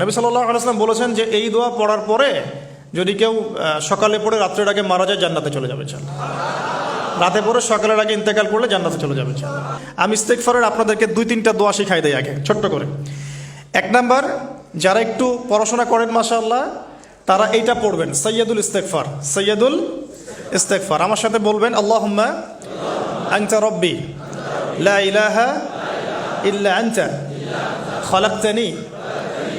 নবী সাল্লাহ বলেছেন যে এই দোয়া পড়ার পরে যদি কেউ সকালে পড়ে রাত্রের আগে মারা যায়, জান্নাতে চলে যাবে চল রাতে পরে সকালের আগে ইন্তেকাল করলে জান্নাতে চলে যাবে চাল আমি ফরের আপনাদেরকে দুই তিনটা দোয়া শিখাই দেয় আগে, ছোট্ট করে। এক নাম্বার, যারা একটু পড়াশোনা করেন মাসা তারা এইটা পড়বেন সৈয়দুল ইস্তেকফার সৈয়দুল ইস্তেকফার আমার সাথে বলবেন আল্লাহ আংচা রব্বি লা ইলাহা ইল্লা আংচা খলাক্তানি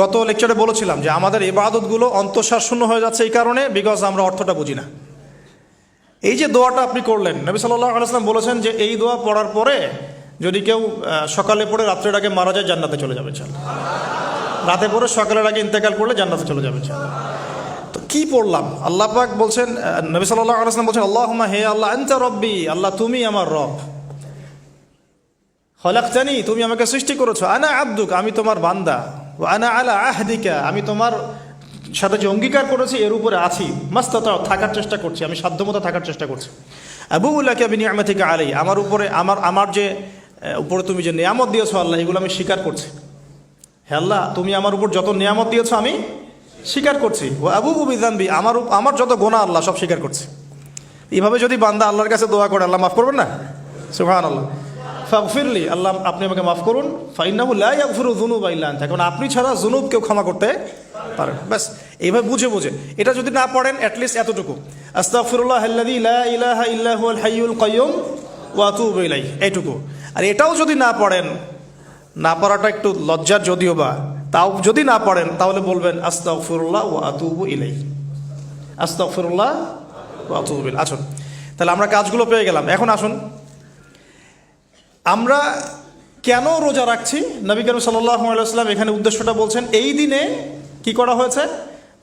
গত লেকচারে বলেছিলাম যে আমাদের ইবাদতগুলো শূন্য হয়ে যাচ্ছে এই কারণে বিকজ আমরা অর্থটা বুঝি না। এই যে দোয়াটা আপনি করলেন, নবী সাল্লাহ আলাইসলাম বলেছেন যে এই দোয়া পড়ার পরে যদি কেউ সকালে পড়ে রাত্রের আগে মারা যায়, জান্নাতে চলে যাবে চাল রাতে পরে সকালের আগে ইন্তেকাল করলে জান্নাতে চলে যাবে চাল তো কি পড়লাম? আল্লাহ পাক বলছেন নবী সাল্লাহ আলাইসলাম বলছেন আল্লাহ হে আল্লাহ, আনতা রব্বি, আল্লাহ তুমি আমার রব। হলাক জানি তুমি আমাকে সৃষ্টি করেছ। আনা আব্দুক, আমি তোমার বান্দা। আনা আলা আহদিকা, আমি তোমার সাথে যে অঙ্গীকার করেছি, এর উপরে আছি। মাস্ত থাকার চেষ্টা করছি, আমি সাধ্যমতো থাকার চেষ্টা করছি। আবু উল্লাহকে আমি নিয়ামত থেকে আলাই আমার উপরে, আমার আমার যে উপরে তুমি যে নিয়ামত দিয়েছ আল্লাহ, এগুলো আমি স্বীকার করছি। হে আল্লাহ, তুমি আমার উপর যত নিয়ামত দিয়েছ, আমি স্বীকার করছি। ও আবু বিজানবি আমার আমার যত গোনা আল্লাহ সব স্বীকার করছি। এইভাবে যদি বান্দা আল্লাহর কাছে দোয়া করে, আল্লাহ মাফ করবেন না? সুহান আল্লাহ ফাগফিরলি আল্লাহ আপনি আমাকে মাফ করুন ফাইনাহু লা ইয়াগফিরু যুনুবা ইল্লা আনতা। কারণ আপনি ছাড়া জুনুব কেউ ক্ষমা করতে পারেন। ব্যাস, এইভাবে বুঝে বুঝে। এটা যদি না পড়েন অ্যাটলিস্ট এতটুকু। আস্তাগফিরুল্লাহ আল্লাযী লা ইলাহা ইল্লা হুয়াল হাইয়ুল কাইয়্যুম ওয়া আতুবু ইলাইহি, এইটুকু। আর এটাও যদি না পড়েন, না পড়াটা একটু লজ্জার যদিও বা, তাও যদি না পড়েন, তাহলে বলবেন আস্তাগফিরুল্লাহ ওয়া আতুবু ইলাইহি। আস্তাগফিরুল্লাহ ওয়া আতুবু ইলাইহি। আসুন তাহলে আমরা কাজগুলো পেয়ে গেলাম। এখন আসুন। আমরা কেন রোজা রাখছি? নবী করিম সাল্লাম এখানে উদ্দেশ্যটা বলছেন, এই দিনে কি করা হয়েছে?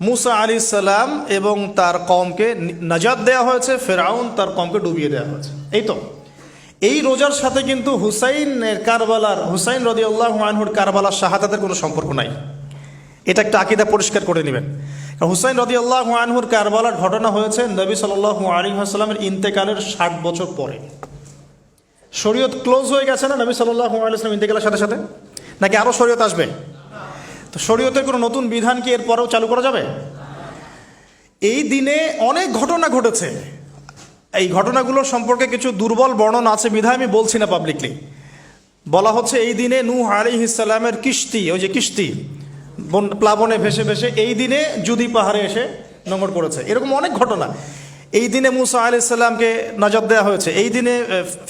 মুসা আলী সালাম এবং তার কমকে নাজাদ দেওয়া হয়েছে, ফেরাউন তার কমকে ডুবিয়ে দেওয়া হয়েছে। এই তো। এই রোজার সাথে কিন্তু হুসাইনের কারবালার, হুসাইন রদি আল্লাহ আনহুর কারবালার শাহাদাতের কোনো সম্পর্ক নাই। এটা একটা আকিদা পরিষ্কার করে নেবেন। হুসাইন রদি আল্লাহ আনহুর কারবালার ঘটনা হয়েছে নবী সাল্লাহ আলী আসসালামের ইন্তেকালের ষাট বছর পরে। শরীয়ত ক্লোজ হয়ে গেছে না? নবী সাল্লাহ আলাইসলাম ইন্তেকালের সাথে সাথে? নাকি আরও শরীয়ত আসবে? তো শরীয়তের কোনো নতুন বিধান কি এরপরেও চালু করা যাবে? এই দিনে অনেক ঘটনা ঘটেছে। এই ঘটনাগুলোর সম্পর্কে কিছু দুর্বল বর্ণনা আছে বিধায় আমি বলছি না পাবলিকলি বলা হচ্ছে এই দিনে নূহ আলী ইসলামের কিস্তি ওই যে কিস্তি প্লাবনে ভেসে ভেসে এই দিনে জুদি পাহাড়ে এসে নোংর করেছে। এরকম অনেক ঘটনা। এই দিনে মুসা আলি সাল্লামকে নজর দেওয়া হয়েছে, এই দিনে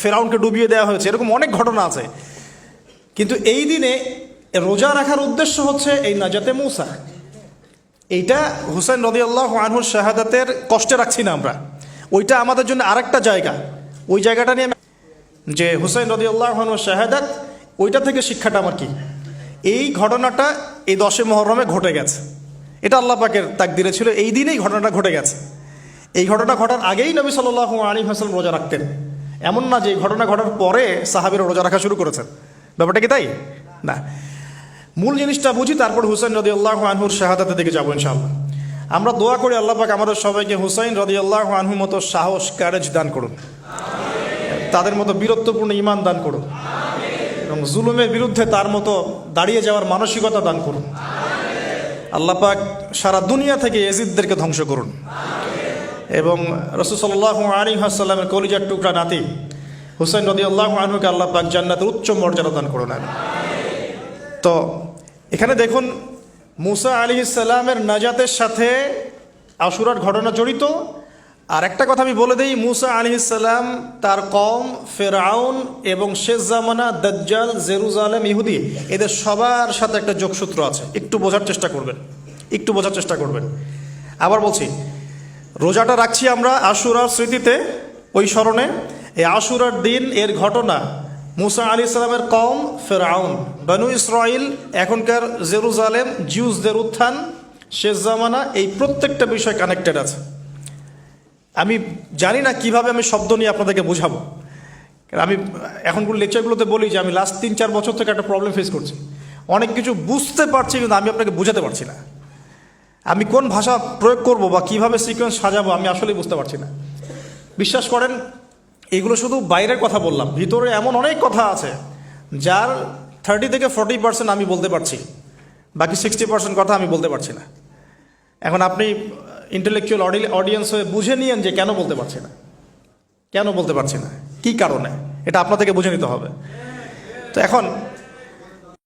ফেরাউনকে ডুবিয়ে দেওয়া হয়েছে, এরকম অনেক ঘটনা আছে। কিন্তু এই দিনে রোজা রাখার উদ্দেশ্য হচ্ছে এই নাজাতে মুসা। এইটা হুসেন রদি আল্লাহ আনহুর শাহাদাতের কষ্টে রাখছি না আমরা। ওইটা আমাদের জন্য আরেকটা জায়গা। ওই জায়গাটা নিয়ে যে হুসেন রদি আল্লাহ আনহুর শাহাদাত, ওইটা থেকে শিক্ষাটা আমার কি? এই ঘটনাটা এই দশে মহরমে ঘটে গেছে। এটা আল্লাহ পাকের তাক তাকদিরে ছিল, এই দিনেই ঘটনাটা ঘটে গেছে। এই ঘটনা ঘটার আগেই নবী সাল্লাহ আলী হাসলাম রোজা রাখতেন। এমন না যে ঘটনা ঘটার পরে সাহাবিরা রোজা রাখা শুরু করেছেন। ব্যাপারটা কি তাই? না। মূল জিনিসটা বুঝি, তারপর হুসাইন রদি আল্লাহ আনহুর শাহাদাতের দিকে যাব ইনশাআল্লাহ। আমরা দোয়া করি আল্লাহ পাক আমাদের সবাইকে হুসাইন রদি আল্লাহ আনহুর মতো সাহস ক্যারেজ দান করুন। তাদের মতো বীরত্বপূর্ণ ইমান দান করুন। এবং জুলুমের বিরুদ্ধে তার মতো দাঁড়িয়ে যাওয়ার মানসিকতা দান করুন। আল্লাহ পাক সারা দুনিয়া থেকে এজিদদেরকে ধ্বংস করুন। এবং রসুসল্লাহ আলী হাসাল্লামের কলিজার টুকরা নাতি হুসাইন রদি আল্লাহ আনহুকে আল্লাহ পাক জান্নাতের উচ্চ মর্যাদা দান করুন। তো এখানে দেখুন, মুসা আলী ইসাল্লামের নাজাতের সাথে আশুরার ঘটনা জড়িত। আর একটা কথা আমি বলে দিই, মুসা আলী ইসাল্লাম তার কম ফেরাউন এবং শেষ জামানা দজ্জাল, জেরুজালেম, ইহুদি, এদের সবার সাথে একটা যোগসূত্র আছে। একটু বোঝার চেষ্টা করবেন, একটু বোঝার চেষ্টা করবেন। আবার বলছি রোজাটা রাখছি আমরা আশুরার স্মৃতিতে, ওই স্মরণে। এই আশুরার দিন, এর ঘটনা, মুসা আলী ইসলামের কম ফেরাউন। বানু ইসরাইল এখনকার জেরুজালেম, জিউসদের উত্থান, শেষ জামানা, এই প্রত্যেকটা বিষয় কানেক্টেড আছে। আমি জানি না কীভাবে আমি শব্দ নিয়ে আপনাদেরকে বোঝাবো। আমি এখনগুলো লেকচারগুলোতে বলি যে আমি লাস্ট তিন চার বছর থেকে একটা প্রবলেম ফেস করছি। অনেক কিছু বুঝতে পারছি, কিন্তু আমি আপনাকে বোঝাতে পারছি না। আমি কোন ভাষা প্রয়োগ করব বা কীভাবে সিকোয়েন্স সাজাবো আমি আসলেই বুঝতে পারছি না। বিশ্বাস করেন, এগুলো শুধু বাইরের কথা বললাম, ভিতরে এমন অনেক কথা আছে, যার থার্টি থেকে ফর্টি পার্সেন্ট আমি বলতে পারছি, বাকি সিক্সটি পার্সেন্ট কথা আমি বলতে পারছি না। এখন আপনি ইন্টেলেকচুয়াল অডিয়েন্স হয়ে বুঝে নিয়েন যে কেন বলতে পারছি না। কেন বলতে পারছি না? কি কারণে? এটা আপনাদেরকে বুঝে নিতে হবে। তো এখন